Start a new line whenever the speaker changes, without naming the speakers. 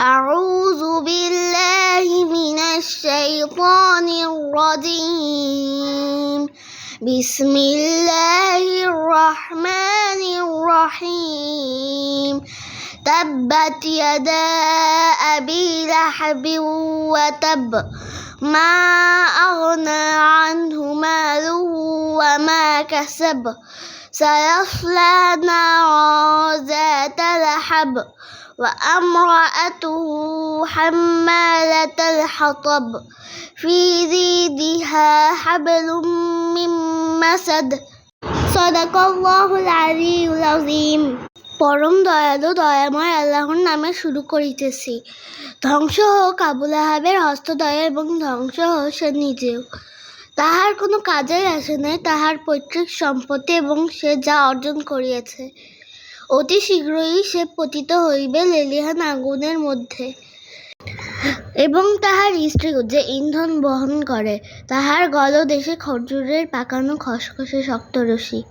أعوذ بالله من الشيطان الرجيم. بسم الله الرحمن الرحيم. تبت يدا أبي لهب وتب ما أغنى عنه ماله وما كسب. سيصلى نارا لهب وامرأته حمالة الحطب في جيدها حبل من مسد صدق الله العلي العظيم পরম দয়ালু দয়াময় আল্লাহর নামে শুরু করিতেছি ধ্বংস হোক আবুল আহাবের হস্তদয় এবং ধ্বংস হোক সে নিজেও তাহার কোনো কাজেই আসে নাই তাহার পৈতৃক সম্পত্তি এবং সে যা অর্জন করিয়াছে অতি শীঘ্রই সে পতিত হইবে লেলিহান আগুনের মধ্যে। এবং তাহার স্ত্রী যে ইন্ধন বহন করে, তাহার গলদেশে খরচুরের পাকানো খসখসে শক্ত রশি